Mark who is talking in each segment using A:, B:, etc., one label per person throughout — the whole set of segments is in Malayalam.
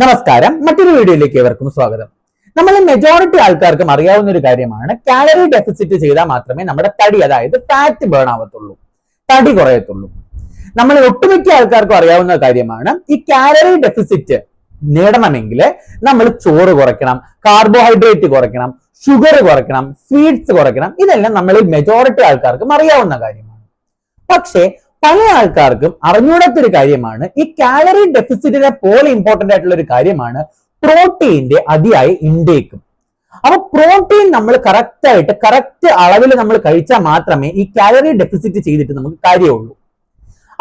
A: നമസ്കാരം മറ്റൊരു വീഡിയോയിലേക്ക് ഏവർക്കും സ്വാഗതം. നമ്മൾ മെജോറിറ്റി ആൾക്കാർക്കും അറിയാവുന്ന ഒരു കാര്യമാണ് കാലറി ഡെഫിസിറ്റ് ചെയ്താൽ മാത്രമേ നമ്മുടെ തടി അതായത് ഫാറ്റ് ബേൺ ആവത്തുള്ളൂ. തടി കുറയത്തുള്ളൂ. നമ്മൾ ഒട്ടുമിക്ക ആൾക്കാർക്കും അറിയാവുന്ന കാര്യമാണ് ഈ കാലറി ഡെഫിസിറ്റ് നേടണമെങ്കിൽ നമ്മൾ ചോറ് കുറയ്ക്കണം കാർബോഹൈഡ്രേറ്റ് കുറയ്ക്കണം ഷുഗർ കുറയ്ക്കണം സ്വീറ്റ്സ് കുറയ്ക്കണം ഇതെല്ലാം നമ്മൾ മെജോറിറ്റി ആൾക്കാർക്കും അറിയാവുന്ന കാര്യമാണ്. പക്ഷേ പല ആൾക്കാർക്കും അറിഞ്ഞൂടാത്തൊരു കാര്യമാണ്. ഈ കാലറി ഡെഫിസിറ്റിനെ പോലെ ഇമ്പോർട്ടന്റ് ആയിട്ടുള്ള ഒരു കാര്യമാണ് പ്രോട്ടീന്റെ അതിയായ ഇൻടേക്കും അപ്പൊ പ്രോട്ടീൻ നമ്മൾ കറക്റ്റ് ആയിട്ട് കറക്റ്റ് അളവിൽ നമ്മൾ കഴിച്ചാൽ മാത്രമേ ഈ കാലറി ഡെഫിസിറ്റ് ചെയ്തിട്ട് നമുക്ക് കാര്യമുള്ളൂ.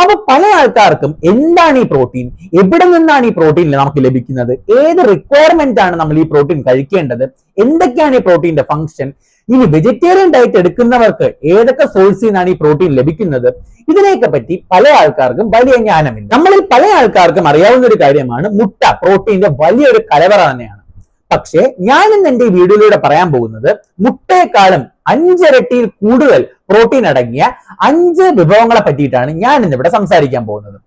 A: അപ്പൊ പല ആൾക്കാർക്കും എന്താണ് ഈ പ്രോട്ടീൻ? എവിടെ നിന്നാണ് ഈ പ്രോട്ടീൻ നമുക്ക് ലഭിക്കുന്നത്? ഏത് റിക്വയർമെന്റ് ആണ് നമ്മൾ ഈ പ്രോട്ടീൻ കഴിക്കേണ്ടത്? എന്തൊക്കെയാണ് ഈ പ്രോട്ടീന്റെ ഫംഗ്ഷൻ ഇനി വെജിറ്റേറിയൻ ഡയറ്റ് എടുക്കുന്നവർക്ക് ഏതൊക്കെ സോഴ്സിൽ നിന്നാണ് ഈ പ്രോട്ടീൻ ലഭിക്കുന്നത്? ഇതിനെയൊക്കെ പറ്റി പല ആൾക്കാർക്കും വലിയ ജ്ഞാനമില്ല. നമ്മളിൽ പല ആൾക്കാർക്കും അറിയാവുന്ന ഒരു കാര്യമാണ് മുട്ട പ്രോട്ടീന്റെ വലിയൊരു കലവറ തന്നെയാണ്. പക്ഷേ ഞാൻ ഇന്ന് എന്റെ ഈ വീഡിയോയിലൂടെ പറയാൻ പോകുന്നത് മുട്ടയെക്കാളും അഞ്ചിരട്ടിയിൽ കൂടുതൽ പ്രോട്ടീൻ അടങ്ങിയ അഞ്ച് വിഭവങ്ങളെ പറ്റിയിട്ടാണ് ഞാൻ ഇന്നിവിടെ സംസാരിക്കാൻ പോകുന്നത്.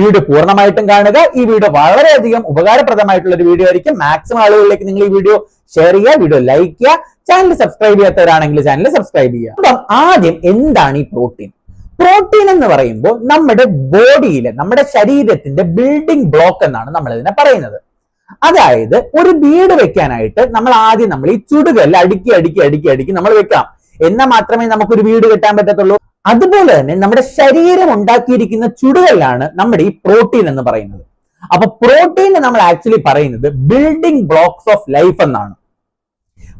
A: വീഡിയോ പൂർണമായിട്ടും കാണുക. ഈ വീഡിയോ വളരെയധികം ഉപകാരപ്രദമായിട്ടുള്ള ഒരു വീഡിയോ ആയിരിക്കും. മാക്സിമം ആളുകളിലേക്ക് നിങ്ങൾ ഈ വീഡിയോ ഷെയർ ചെയ്യുക വീഡിയോ ലൈക്ക് ചെയ്യുക ചാനൽ സബ്സ്ക്രൈബ് ചെയ്യാത്തവരാണെങ്കിൽ ചാനൽ സബ്സ്ക്രൈബ് ചെയ്യുക. അപ്പം ആദ്യം എന്താണ് ഈ പ്രോട്ടീൻ പ്രോട്ടീൻ എന്ന് പറയുമ്പോൾ നമ്മുടെ ബോഡിയിലെ നമ്മുടെ ശരീരത്തിന്റെ ബിൽഡിംഗ് ബ്ലോക്ക് എന്നാണ് നമ്മൾ ഇതിനെ പറയുന്നത്. അതായത് ഒരു വീട് വെക്കാനായിട്ട് നമ്മൾ ആദ്യം നമ്മൾ ഈ ചുടുകല്ല് അടുക്കി അടുക്കി അടുക്കി അടുക്കി നമ്മൾ വെക്കാം. എന്നാൽ മാത്രമേ നമുക്കൊരു വീട് കെട്ടാൻ പറ്റത്തുള്ളൂ. അതുപോലെ തന്നെ നമ്മുടെ ശരീരം ഉണ്ടാക്കിയിരിക്കുന്ന ചുടുകളിലാണ് നമ്മുടെ ഈ പ്രോട്ടീൻ എന്ന് പറയുന്നത്. അപ്പൊ പ്രോട്ടീൻ നമ്മൾ ആക്ച്വലി പറയുന്നത് ബിൽഡിംഗ് ബ്ലോക്സ് ഓഫ് ലൈഫ് എന്നാണ്.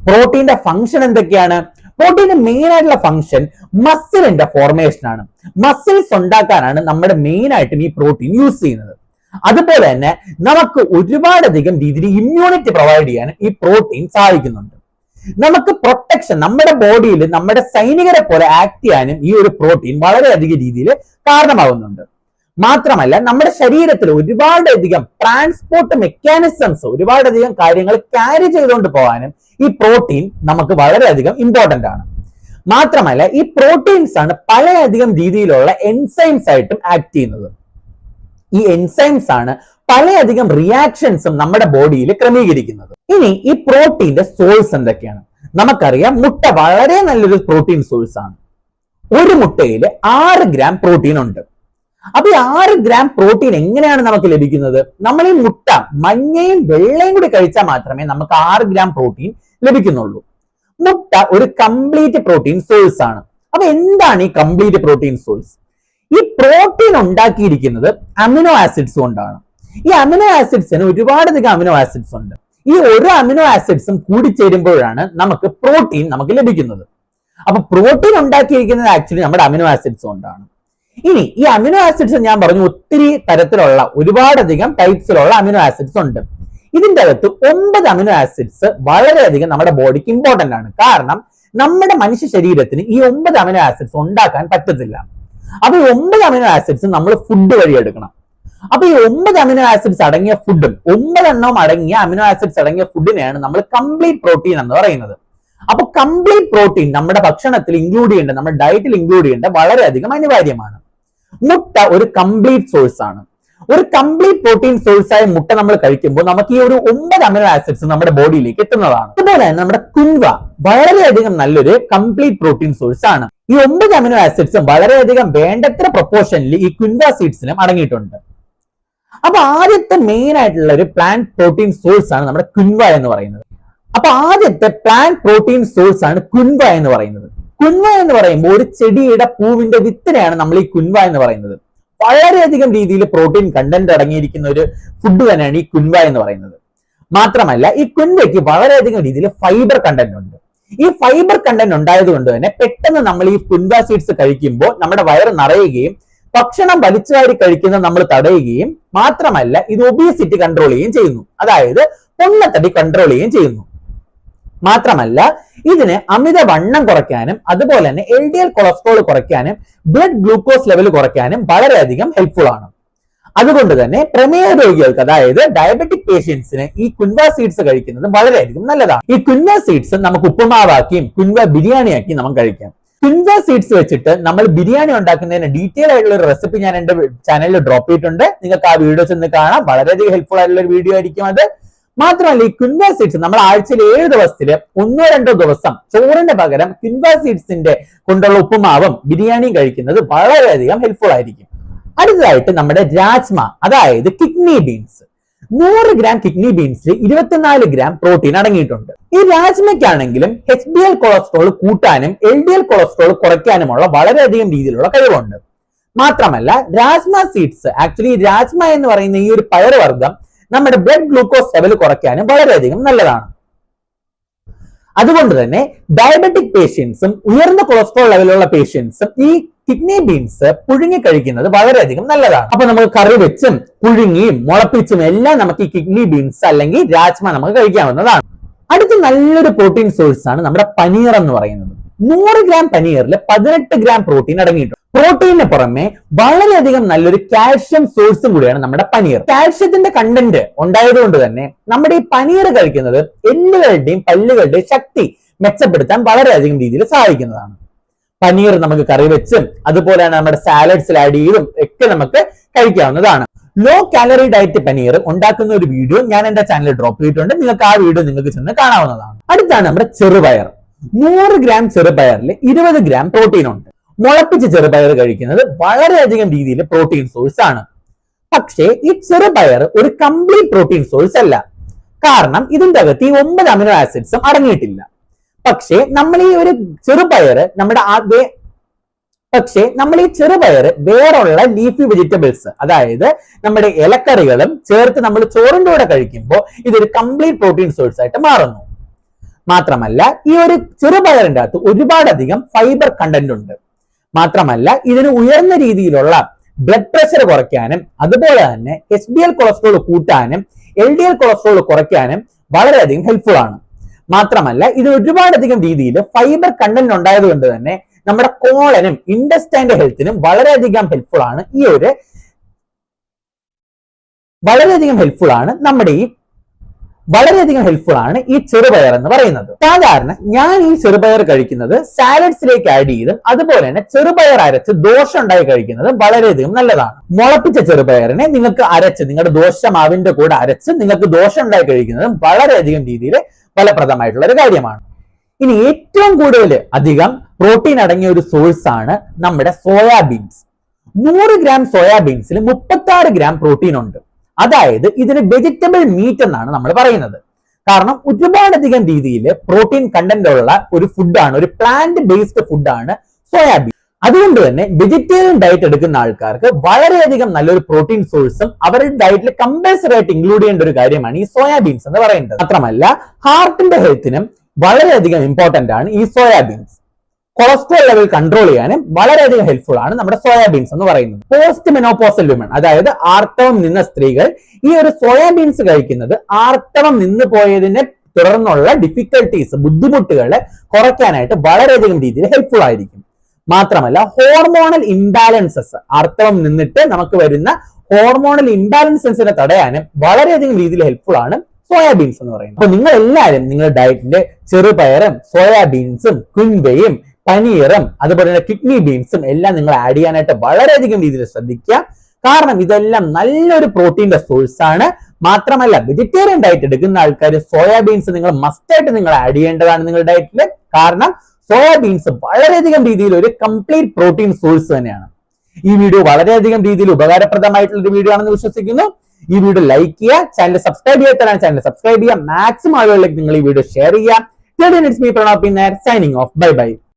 A: പ്രോട്ടീന്റെ ഫംഗ്ഷൻ എന്തൊക്കെയാണ്? പ്രോട്ടീന്റെ മെയിൻ ആയിട്ടുള്ള ഫംഗ്ഷൻ മസിലിന്റെ ഫോർമേഷൻ ആണ്. മസിൽസ് ഉണ്ടാക്കാനാണ് നമ്മുടെ മെയിൻ ആയിട്ടും ഈ പ്രോട്ടീൻ യൂസ് ചെയ്യുന്നത്. അതുപോലെ തന്നെ നമുക്ക് ഒരുപാടധികം രീതിയിൽ ഇമ്മ്യൂണിറ്റി പ്രൊവൈഡ് ചെയ്യാൻ ഈ പ്രോട്ടീൻ സഹായിക്കുന്നുണ്ട് നമുക്ക് പ്രൊട്ടക്ഷൻ നമ്മുടെ ബോഡിയിൽ നമ്മുടെ സൈനികരെ പോലെ ആക്ട് ചെയ്യാനും ഈ ഒരു പ്രോട്ടീൻ വളരെയധികം രീതിയിൽ കാരണമാകുന്നുണ്ട് മാത്രമല്ല നമ്മുടെ ശരീരത്തിൽ ഒരുപാടധികം ട്രാൻസ്പോർട്ട് മെക്കാനിസംസ് ഒരുപാടധികം കാര്യങ്ങൾ ക്യാരി ചെയ്തുകൊണ്ട് പോകാനും ഈ പ്രോട്ടീൻ നമുക്ക് വളരെയധികം ഇമ്പോർട്ടന്റ് ആണ്. മാത്രമല്ല ഈ പ്രോട്ടീൻസ് ആണ് പലയധികം രീതിയിലുള്ള എൻസൈംസ് ആയിട്ടും ആക്ട് ചെയ്യുന്നത്. ഈ എൻസൈംസ് ആണ് പലയധികം റിയാക്ഷൻസും നമ്മുടെ ബോഡിയിൽ ക്രമീകരിക്കുന്നത്. ഇനി ഈ പ്രോട്ടീന്റെ സോഴ്സ് എന്തൊക്കെയാണ്? നമുക്കറിയാം മുട്ട വളരെ നല്ലൊരു പ്രോട്ടീൻ സോഴ്സ് ആണ്. ഒരു മുട്ടയിൽ ആറ് ഗ്രാം പ്രോട്ടീൻ ഉണ്ട്. അപ്പൊ ഈ ആറ് ഗ്രാം പ്രോട്ടീൻ എങ്ങനെയാണ് നമുക്ക് ലഭിക്കുന്നത്? നമ്മൾ ഈ മുട്ട മഞ്ഞയും വെള്ളയും കൂടി കഴിച്ചാൽ മാത്രമേ നമുക്ക് ആറ് ഗ്രാം പ്രോട്ടീൻ ലഭിക്കുന്നുള്ളൂ. മുട്ട ഒരു കംപ്ലീറ്റ് പ്രോട്ടീൻ സോഴ്സ് ആണ്. അപ്പൊ എന്താണ് ഈ കംപ്ലീറ്റ് പ്രോട്ടീൻ സോഴ്സ് ഈ പ്രോട്ടീൻ ഉണ്ടാക്കിയിരിക്കുന്നത് അമിനോ ആസിഡ്സ് കൊണ്ടാണ്. ഈ അമിനോ ആസിഡ്സിന് ഒരുപാടധികം അമിനോ ആസിഡ്സ് ഉണ്ട്. ഈ ഓരോ അമിനോ ആസിഡ്സും കൂടിച്ചേരുമ്പോഴാണ് നമുക്ക് പ്രോട്ടീൻ നമുക്ക് ലഭിക്കുന്നത്. അപ്പൊ പ്രോട്ടീൻ ഉണ്ടാക്കിയിരിക്കുന്നത് ആക്ച്വലി നമ്മുടെ അമിനോ ആസിഡ്സ് കൊണ്ടാണ്. ഇനി ഈ അമിനോ ആസിഡ്സ് ഞാൻ പറഞ്ഞു ഒത്തിരി തരത്തിലുള്ള ഒരുപാടധികം ടൈപ്സിലുള്ള അമിനോ ആസിഡ്സ് ഉണ്ട്. ഇതിന്റെ അകത്ത് ഒമ്പത് അമിനോ ആസിഡ്സ് വളരെയധികം നമ്മുടെ ബോഡിക്ക് ഇമ്പോർട്ടന്റ് ആണ്. കാരണം നമ്മുടെ മനുഷ്യ ശരീരത്തിന് ഈ ഒമ്പത് അമിനോ ആസിഡ്സ് ഉണ്ടാക്കാൻ പറ്റത്തില്ല. അപ്പൊ ഈ ഒമ്പത് അമിനോ ആസിഡ്സ് നമ്മൾ ഫുഡ് വഴി എടുക്കണം. അപ്പൊ ഈ ഒമ്പത് അമിനോ ആസിഡ്സ് അടങ്ങിയ ഫുഡും ഒമ്പതെണ്ണം അടങ്ങിയ അമിനോ ആസിഡ്സ് അടങ്ങിയ ഫുഡിനെയാണ് നമ്മൾ കംപ്ലീറ്റ് പ്രോട്ടീൻ എന്ന് പറയുന്നത്. അപ്പൊ കംപ്ലീറ്റ് പ്രോട്ടീൻ നമ്മുടെ ഭക്ഷണത്തിൽ ഇൻക്ലൂഡ് ചെയ്യേണ്ട നമ്മുടെ ഡയറ്റിൽ ഇൻക്ലൂഡ് ചെയ്യേണ്ട വളരെയധികം അനിവാര്യമാണ്. മുട്ട ഒരു കംപ്ലീറ്റ് സോഴ്സ് ആണ്. ഒരു കംപ്ലീറ്റ് പ്രോട്ടീൻ സോഴ്സ് ആയ മുട്ട നമ്മൾ കഴിക്കുമ്പോൾ നമുക്ക് ഈ ഒരു ഒമ്പത് അമിനോ ആസിഡ്സ് നമ്മുടെ ബോഡിയിലേക്ക് എത്തുന്നതാണ്. അതുപോലെ തന്നെ നമ്മുടെ കുൻവ വളരെയധികം നല്ലൊരു കംപ്ലീറ്റ് പ്രോട്ടീൻ സോഴ്സ് ആണ്. ഈ ഒമ്പത് അമിനോ ആസിഡ്സും വളരെയധികം വേണ്ടത്ര പ്രൊപ്പോർഷനിൽ ഈ കുൻവ സീഡ്സിലും അടങ്ങിയിട്ടുണ്ട്. അപ്പൊ ആദ്യത്തെ മെയിൻ ആയിട്ടുള്ള ഒരു പ്ലാന്റ് പ്രോട്ടീൻ സോഴ്സ് ആണ് നമ്മുടെ കുൻവ എന്ന് പറയുന്നത്. അപ്പൊ ആദ്യത്തെ പ്ലാന്റ് പ്രോട്ടീൻ സോഴ്സ് ആണ് കുൻവ എന്ന് പറയുന്നത്. കുൻവ എന്ന് പറയുമ്പോൾ ഒരു ചെടിയുടെ പൂവിന്റെ വിത്തിനെയാണ് നമ്മൾ ഈ കുൻവ എന്ന് പറയുന്നത്. വളരെയധികം രീതിയിൽ പ്രോട്ടീൻ കണ്ടന്റ് അടങ്ങിയിരിക്കുന്ന ഒരു ഫുഡ് തന്നെയാണ് ഈ കുൻവ എന്ന് പറയുന്നത്. മാത്രമല്ല ഈ കുൻവയ്ക്ക് വളരെയധികം രീതിയിൽ ഫൈബർ കണ്ടന്റ് ഉണ്ട്. ഈ ഫൈബർ കണ്ടന്റ് ഉണ്ടായത് കൊണ്ട് തന്നെ പെട്ടെന്ന് നമ്മൾ ഈ കുൻവ സീഡ്സ് കഴിക്കുമ്പോൾ നമ്മുടെ വയറ് നിറയുകയും ഭക്ഷണം വലിച്ചുവാരി കഴിക്കുന്നത് നമ്മൾ തടയുകയും മാത്രമല്ല ഇത് ഒബീസിറ്റി കൺട്രോൾ ചെയ്യുകയും ചെയ്യുന്നു. അതായത് പൊണ്ണത്തടി കൺട്രോൾ ചെയ്യുകയും ചെയ്യുന്നു. മാത്രമല്ല ഇതിന് അമിത വണ്ണം കുറയ്ക്കാനും അതുപോലെ തന്നെ എൽ ഡി എൽ കൊളസ്ട്രോൾ കുറയ്ക്കാനും ബ്ലഡ് ഗ്ലൂക്കോസ് ലെവൽ കുറയ്ക്കാനും വളരെയധികം ഹെൽപ്ഫുൾ ആണ്. അതുകൊണ്ട് തന്നെ പ്രമേഹ രോഗികൾക്ക് അതായത് ഡയബറ്റിക് പേഷ്യൻസിന് ഈ കുൻവ സീഡ്സ് കഴിക്കുന്നത് വളരെയധികം നല്ലതാണ്. ഈ കുൻവ സീഡ്സ് നമുക്ക് ഉപ്പുമാവാക്കിയും കുൻവ ബിരിയാണിയാക്കിയും നമുക്ക് കഴിക്കാം. കിൻവ സീഡ്സ് വെച്ചിട്ട് നമ്മൾ ബിരിയാണി ഉണ്ടാക്കുന്നതിന് ഡീറ്റെയിൽ ആയിട്ടുള്ള ഒരു റെസിപ്പി ഞാൻ എന്റെ ചാനലിൽ ഡ്രോപ്പ് ചെയ്തിട്ടുണ്ട്. നിങ്ങൾക്ക് ആ വീഡിയോസ് ഒന്ന് കാണാം. വളരെയധികം ഹെൽപ്ഫുൾ ആയിട്ടുള്ള ഒരു വീഡിയോ ആയിരിക്കും അത്. മാത്രമല്ല ഈ ക്വിൻവ സീഡ്സ് നമ്മൾ ആഴ്ചയിൽ ഏഴ് ദിവസത്തിൽ ഒന്നോ രണ്ടോ ദിവസം ചോറിന്റെ പകരം ക്വിൻവ സീഡ്സിന്റെ കൊണ്ടുള്ള ഉപ്പുമാവും ബിരിയാണിയും കഴിക്കുന്നത് വളരെയധികം ഹെൽപ്ഫുൾ ആയിരിക്കും. അടുത്തതായിട്ട് നമ്മുടെ രാജ്മ അതായത് കിഡ്നി ബീൻസ് നൂറ് ഗ്രാം കിഡ്നി ബീൻസിൽ ഇരുപത്തിനാല് ഗ്രാം പ്രോട്ടീൻ അടങ്ങിയിട്ടുണ്ട്. ഈ രാജ്മയ്ക്കാണെങ്കിലും എച്ച് ഡി എൽ കൊളസ്ട്രോൾ കൂട്ടാനും എൽ ഡി എൽ കൊളസ്ട്രോൾ കുറയ്ക്കാനുമുള്ള വളരെയധികം രീതിയിലുള്ള കഴിവുണ്ട്. മാത്രമല്ല രാജ്മ സീഡ്സ് ആക്ച്വലി രാജ്മ എന്ന് പറയുന്ന ഈ ഒരു പയറുവർഗം നമ്മുടെ ബ്ലഡ് ഗ്ലൂക്കോസ് ലെവൽ കുറയ്ക്കാനും വളരെയധികം നല്ലതാണ്. അതുകൊണ്ട് തന്നെ ഡയബറ്റിക് പേഷ്യൻസും ഉയർന്ന കൊളസ്ട്രോൾ ലെവലുള്ള പേഷ്യൻസും ഈ കിഡ്നി ബീൻസ് പുഴുങ്ങി കഴിക്കുന്നത് വളരെയധികം നല്ലതാണ്. അപ്പൊ നമ്മൾ കറി വെച്ചും പുഴുങ്ങിയും മുളപ്പിച്ചും എല്ലാം നമുക്ക് ഈ കിഡ്നി ബീൻസ് അല്ലെങ്കിൽ രാജ്മ നമുക്ക് കഴിക്കാവുന്നതാണ്. അടുത്ത നല്ലൊരു പ്രോട്ടീൻ സോഴ്സ് ആണ് നമ്മുടെ പനീർ എന്ന് പറയുന്നത്. നൂറ് ഗ്രാം പനീറിൽ പതിനെട്ട് ഗ്രാം പ്രോട്ടീൻ അടങ്ങിയിട്ടുണ്ട്. പ്രോട്ടീനിന് പുറമെ വളരെയധികം നല്ലൊരു കാൽഷ്യം സോഴ്സും കൂടിയാണ് നമ്മുടെ പനീർ. കാൽഷ്യത്തിന്റെ കണ്ടന്റ് ഉണ്ടായതുകൊണ്ട് തന്നെ നമ്മുടെ ഈ പനീർ കഴിക്കുന്നത് എല്ലുകളുടെയും പല്ലുകളുടെയും ശക്തി മെച്ചപ്പെടുത്താൻ വളരെയധികം രീതിയിൽ സഹായിക്കുന്നതാണ്. പനീർ നമുക്ക് കറി വെച്ചും അതുപോലെ തന്നെ നമ്മുടെ സാലഡ്സിൽ ആഡ് ചെയ്തും ഒക്കെ നമുക്ക് കഴിക്കാവുന്നതാണ്. ലോ കാലറി ഡയറ്റ് പനീർ ഉണ്ടാക്കുന്ന ഒരു വീഡിയോ ഞാൻ എന്റെ ചാനലിൽ ഡ്രോപ്പ് ചെയ്തിട്ടുണ്ട്. നിങ്ങൾക്ക് ആ വീഡിയോ നിങ്ങൾക്ക് ചെന്ന് കാണാവുന്നതാണ്. അടുത്താണ് നമ്മുടെ ചെറുപയർ. നൂറ് ഗ്രാം ചെറുപയറിൽ ഇരുപത് ഗ്രാം പ്രോട്ടീൻ ഉണ്ട്. മുളപ്പിച്ച ചെറുപയർ കഴിക്കുന്നത് വളരെയധികം രീതിയിൽ പ്രോട്ടീൻ സോഴ്സ് ആണ്. പക്ഷേ ഈ ചെറുപയർ ഒരു കംപ്ലീറ്റ് പ്രോട്ടീൻ സോഴ്സ് അല്ല. കാരണം ഇതിന്റെ അകത്ത് ഈ ഒമ്പത് അമിനോ ആസിഡ്സും അടങ്ങിയിട്ടില്ല. പക്ഷേ നമ്മൾ ഈ ഒരു ചെറുപയർ നമ്മുടെ ആദ്യ പക്ഷേ നമ്മൾ ഈ ചെറുപയർ വേറുള്ള ലീഫി വെജിറ്റബിൾസ് അതായത് നമ്മുടെ ഇലക്കറികളും ചേർത്ത് നമ്മൾ ചോറിന്റെ കൂടെ കഴിക്കുമ്പോൾ ഇതൊരു കംപ്ലീറ്റ് പ്രോട്ടീൻ സോഴ്സ് ആയിട്ട് മാറുന്നു. മാത്രമല്ല ഈ ഒരു ചെറുപയറിന്റെ അകത്ത് ഒരുപാടധികം ഫൈബർ കണ്ടന്റ് ഉണ്ട്. മാത്രമല്ല ഇതിന് ഉയർന്ന രീതിയിലുള്ള ബ്ലഡ് പ്രഷർ കുറയ്ക്കാനും അതുപോലെ തന്നെ ഡി എൽ കൊളസ്ട്രോൾ കൂട്ടാനും എൽ ഡി എൽ കൊളസ്ട്രോൾ കുറയ്ക്കാനും വളരെയധികം ഹെൽപ്ഫുൾ ആണ്. മാത്രമല്ല ഇത് ഒരുപാടധികം രീതിയിൽ ഫൈബർ കണ്ടന്റ് ഉണ്ടായതുകൊണ്ട് തന്നെ നമ്മുടെ കോളനും ഇൻഡസ്റ്റൈന്റെ ഹെൽത്തിനും വളരെയധികം ഹെൽപ്ഫുൾ ആണ്. ഈ ഒരു വളരെയധികം ഹെൽപ്ഫുൾ ആണ് നമ്മുടെ ഈ വളരെയധികം ഹെൽപ്ഫുൾ ആണ് ഈ ചെറുപയർ എന്ന് പറയുന്നത്. സാധാരണ ഞാൻ ഈ ചെറുപയർ കഴിക്കുന്നത് സാലഡ്സിലേക്ക് ആഡ് ചെയ്തും അതുപോലെ തന്നെ ചെറുപയർ അരച്ച് ദോശ ഉണ്ടായി കഴിക്കുന്നത് വളരെയധികം നല്ലതാണ്. മുളപ്പിച്ച ചെറുപയറിനെ നിങ്ങൾക്ക് അരച്ച് നിങ്ങളുടെ ദോശ മാവിന്റെ കൂടെ അരച്ച് നിങ്ങൾക്ക് ദോശ ഉണ്ടായി കഴിക്കുന്നതും വളരെയധികം രീതിയിൽ ഫലപ്രദമായിട്ടുള്ള ഒരു കാര്യമാണ്. ഇനി ഏറ്റവും കൂടുതൽ അധികം പ്രോട്ടീൻ അടങ്ങിയ ഒരു സോഴ്സ് ആണ് നമ്മുടെ സോയാബീൻസ് നൂറ് ഗ്രാം സോയാബീൻസിൽ മുപ്പത്തി ഗ്രാം പ്രോട്ടീൻ ഉണ്ട്. അതായത് ഇതിന് വെജിറ്റബിൾ മീറ്റ് എന്നാണ് നമ്മൾ പറയുന്നത്. കാരണം ഒരുപാടധികം രീതിയിൽ പ്രോട്ടീൻ കണ്ടന്റ് ഉള്ള ഒരു ഫുഡാണ് ഒരു പ്ലാന്റ് ബേസ്ഡ് ഫുഡാണ് സോയാബീൻ അതുകൊണ്ട് തന്നെ വെജിറ്റേറിയൻ ഡയറ്റ് എടുക്കുന്ന ആൾക്കാർക്ക് വളരെയധികം നല്ലൊരു പ്രോട്ടീൻ സോഴ്സും അവരുടെ ഡയറ്റിൽ കമ്പൽസറി ആയിട്ട് ഇൻക്ലൂഡ് ചെയ്യേണ്ട ഒരു കാര്യമാണ് ഈ സോയാബീൻസ് എന്ന് പറയുന്നത്. മാത്രമല്ല ഹാർട്ടിന്റെ ഹെൽത്തിനും വളരെയധികം ഇമ്പോർട്ടന്റ് ആണ് ഈ സോയാബീൻസ് കൊളസ്ട്രോൾ ലെവൽ കൺട്രോൾ ചെയ്യാനും വളരെയധികം ഹെൽപ്ഫുൾ ആണ് നമ്മുടെ സോയാബീൻസ് എന്ന് പറയുന്നത്. പോസ്റ്റ് മെനോപോസൽ വിമൺ അതായത് ആർത്തവം നിന്ന സ്ത്രീകൾ ഈ ഒരു സോയാബീൻസ് കഴിക്കുന്നത് ആർത്തവം നിന്ന് പോയതിനെ തുടർന്നുള്ള ഡിഫിക്കൽട്ടീസ് ബുദ്ധിമുട്ടുകളെ കുറയ്ക്കാനായിട്ട് വളരെയധികം രീതിയിൽ ഹെൽപ്ഫുൾ ആയിരിക്കും. മാത്രമല്ല ഹോർമോണൽ ഇംബാലൻസസ് ആർത്തവം നിന്നിട്ട് നമുക്ക് വരുന്ന ഹോർമോണൽ ഇംബാലൻസസിനെ തടയാനും വളരെയധികം രീതിയിൽ ഹെൽപ്ഫുൾ ആണ് സോയാബീൻസ് എന്ന് പറയുന്നത്. അപ്പൊ നിങ്ങൾ എല്ലാവരും നിങ്ങളുടെ ഡയറ്റിന്റെ ചെറുപയറും സോയാബീൻസും കുൻവയും പനീറും അതുപോലെ തന്നെ കിഡ്നി ബീൻസും എല്ലാം നിങ്ങൾ ആഡ് ചെയ്യാനായിട്ട് വളരെയധികം രീതിയിൽ ശ്രദ്ധിക്കുക. കാരണം ഇതെല്ലാം നല്ലൊരു പ്രോട്ടീന്റെ സോഴ്സ് ആണ്. മാത്രമല്ല വെജിറ്റേറിയൻ ഡയറ്റ് എടുക്കുന്ന ആൾക്കാർ സോയാബീൻസ് നിങ്ങൾ മസ്റ്റായിട്ട് നിങ്ങൾ ആഡ് ചെയ്യേണ്ടതാണ് നിങ്ങളുടെ ഡയറ്റിൽ കാരണം സോയാബീൻസ് വളരെയധികം രീതിയിൽ ഒരു കംപ്ലീറ്റ് പ്രോട്ടീൻ സോഴ്സ് തന്നെയാണ്. ഈ വീഡിയോ വളരെയധികം രീതിയിൽ ഉപകാരപ്രദമായിട്ടുള്ള ഒരു വീഡിയോ ആണെന്ന് വിശ്വസിക്കുന്നു. ഈ വീഡിയോ ലൈക്ക് ചെയ്യുക ചാനൽ സബ്സ്ക്രൈബ് ചെയ്യാത്തതാണ് ചാനൽ സബ്സ്ക്രൈബ് ചെയ്യുക. മാക്സിമം ആളുകളിലേക്ക് നിങ്ങൾ ഈ വീഡിയോ ഷെയർ ചെയ്യുക. Signing off bye bye